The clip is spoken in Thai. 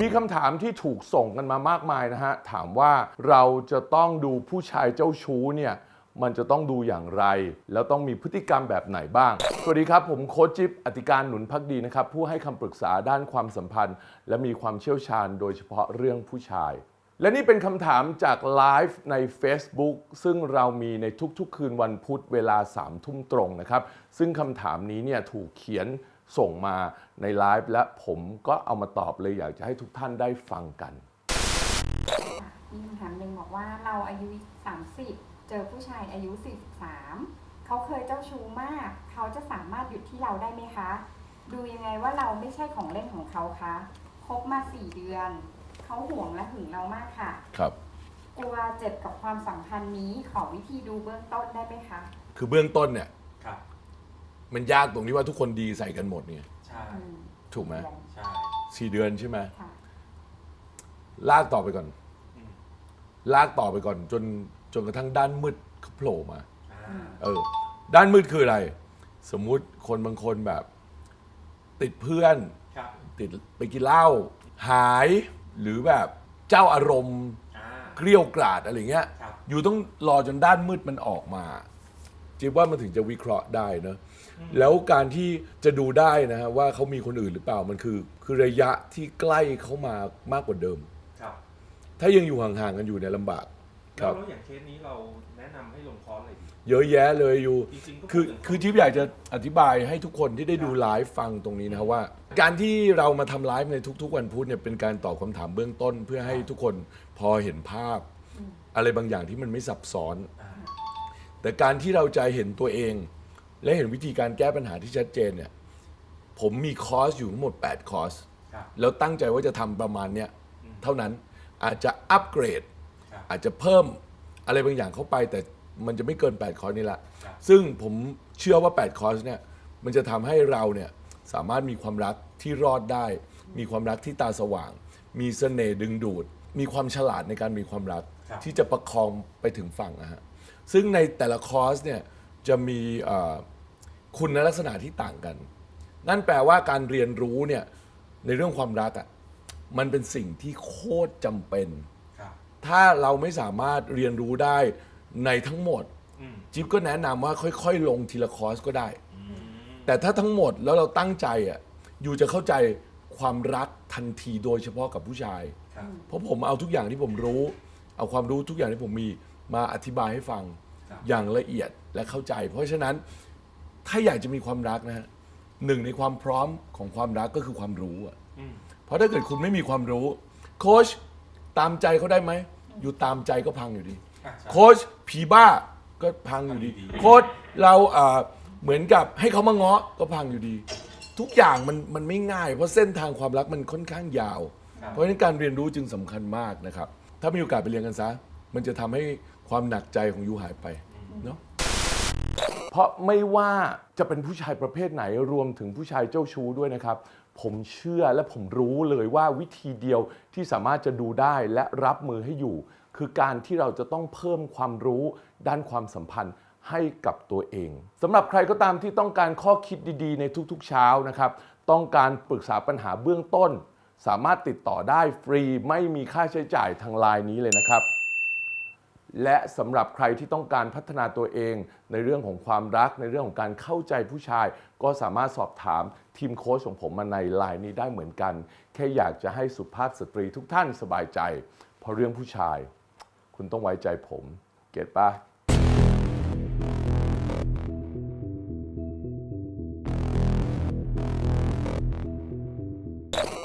มีคำถามที่ถูกส่งกันมามากมายนะฮะ ถามว่าเราจะต้องดูผู้ชายเจ้าชู้เนี่ย มันจะต้องดูอย่างไร แล้วต้องมีพฤติกรรมแบบไหนบ้าง สวัสดีครับ ผมโค้ชจิ๊บอธิการหนุนพักดีนะครับ ผู้ให้คำปรึกษาด้านความสัมพันธ์ และมีความเชี่ยวชาญโดยเฉพาะเรื่องผู้ชาย และนี่เป็นคำถามจากไลฟ์ใน Facebook ซึ่งเรามีในทุกๆ คืนวันพุธเวลา3ทุ่มตรงนะครับ ซึ่งคำถามนี้เนี่ยถูกเขียน ส่งมาในไลฟ์และผมก็เอามาตอบเลยอยากจะให้ทุกท่านได้ฟังกันค่ะมีคำถามหนึ่งบอกว่าเราอายุ 30 เจอผู้ชายอายุ 43 เขาเคยเจ้าชู้มาก เขาจะสามารถหยุดที่เราได้ไหมคะ ดูยังไงว่าเราไม่ใช่ของเล่นของเขาคะคบมา 4 เดือน เขาห่วงและหึงเรามากค่ะ ครับ กลัวเจ็บกับความสัมพันธ์นี้ขอวิธีดูเบื้องต้นได้ไหมคะ คือเบื้องต้นเนี่ย ครับ มันยากตรงที่ว่าทุกคนดีใส่กันหมดเนี่ย ใช่อืมถูกไหมเดือนใช่สี่เดือนใช่ไหมค่ะลากต่อไปก่อน อืมลากต่อไปก่อน จนจนกระทั่งด้านมืดเขาโผล่มา อ่าอืมเออ ด้านมืดคืออะไร สมมุติคนบางคนแบบ ติดเพื่อน ครับติดไปกินเหล้าหายหรือแบบเจ้าอารมณ์อ่า เกลี้ยวกราดอะไรเงี้ย ครับ อยู่ต้องรอจนด้านมืดมันออกมา จิ๊บว่ามันถึงจะวิเคราะห์ได้เนอะแล้วการที่จะดูได้นะฮะว่าเขามีคนอื่นหรือเปล่ามันคือ คือระยะที่ใกล้เขามามากกว่าเดิม ครับถ้ายังอยู่ห่างๆกันอยู่เนี่ยลำบากคแล้รัวบ แล้วอย่างเคสนี้เราแนะนำให้ลงคอร์สอะไรดี เยอะแยะเลยอยู่ จริงๆก็คือพูดถึง คือจิ๊บอยากจะอธิบายให้ทุกคนที่ได้ดูไลฟ์ฟังตรงนี้นะครับว่า การที่เรามาทำไลฟ์ในทุก ๆ วันพุธเนี่ยเป็นการตอบคำถามเบื้องต้น เพื่อให้ทุกคนพอเห็นภาพ อะไรบางอย่างที่มันไม่ซับซ้อน อ่า แต่การที่เราจะเห็นตัวเอง และเห็นวิธีการแก้ปัญหาที่ชัดเจนเนี่ยผมมีคอร์สอยู่ทั้งหมด 8 คอร์ส ครับ แล้วตั้งใจว่าจะทำประมาณเนี้ยอืม เท่านั้นอาจจะอัปเกรด ครับ อาจจะเพิ่มอะไรบางอย่างเข้าไป แต่มันจะไม่เกิน 8 คอร์สนี่แหละ ครับ ซึ่งผมเชื่อว่า 8 คอร์สเนี่ยมันจะทำให้เราเนี่ยสามารถมีความรักที่รอดได้ มีความรักที่ตาสว่าง มีเสน่ห์ดึงดูด มีความฉลาดในการมีความรัก ครับ ที่จะประคองไปถึงฝั่งนะฮะ ซึ่งในแต่ละคอร์สเนี่ยจะมีเอ่อคุณลักษณะที่ต่างกัน นั่นแปลว่าการเรียนรู้เนี่ยในเรื่องความรักอะ่ะมันเป็นสิ่งที่โคตรจำเป็นครับถ้าเราไม่สามารถเรียนรู้ได้ในทั้งหมดอืมจิ๊บก็แนะนำว่าค่อย ๆ ลงทีละคอร์สก็ได้อืมแต่ถ้าทั้งหมดแล้วเราตั้งใจอะอยู่จะเข้าใจความรักทันทีโดยเฉพาะกับผู้ชายครับเพราะผมเอาทุกอย่างที่ผมรู้ เอาความรู้ทุกอย่างที่ผมมี มาอธิบายให้ฟังครับอย่างละเอียดและเข้าใจ เพราะฉะนั้นถ้าอยากจะมีความรักนะฮะหนึ่งในความพร้อมของความรักก็คือความรู้อะอืมเพราะถ้าเกิดคุณไม่มีความรู้ โค้ชตามใจเขาได้ไหม อยู่ตามใจก็พังอยู่ดีอะใช่โค้ชผีบ้าก็พังอยู่ดีพังอยู่ดีโค้ชเราเอ่อเหมือนกับให้เขามาเงาะก็พังอยู่ดี ทุกอย่างมันมันไม่ง่าย เพราะเส้นทางความรักมันค่อนข้างยาวครับเพราะฉะนั้นการเรียนรู้จึงสำคัญมากนะครับ ถ้ามีโอกาสไปเรียนกันซะ มันจะทำให้ความหนักใจของยูหายไปเนาะ เพราะไม่ว่าจะเป็นผู้ชายประเภทไหนรวมถึงผู้ชายเจ้าชู้ด้วยนะครับ ผมเชื่อและผมรู้เลยว่าวิธีเดียวที่สามารถจะดูได้และรับมือให้อยู่ คือการที่เราจะต้องเพิ่มความรู้ด้านความสัมพันธ์ให้กับตัวเองสำหรับใครก็ตามที่ต้องการข้อคิดดีๆ ในทุกๆเช้านะครับ ต้องการปรึกษาปัญหาเบื้องต้น สามารถติดต่อได้ฟรีไม่มีค่าใช้จ่ายทางไลน์นี้เลยนะครับ และสำหรับใครที่ต้องการพัฒนาตัวเอง ในเรื่องของความรักในเรื่องของการเข้าใจผู้ชาย ก็สามารถสอบถามทีมโค้ชของผมมาในไลน์นี้ได้เหมือนกัน แค่อยากจะให้สุภาพสตรีทุกท่านสบายใจ เพราะเรื่องผู้ชาย คุณต้องไว้ใจผม เก็ตปะ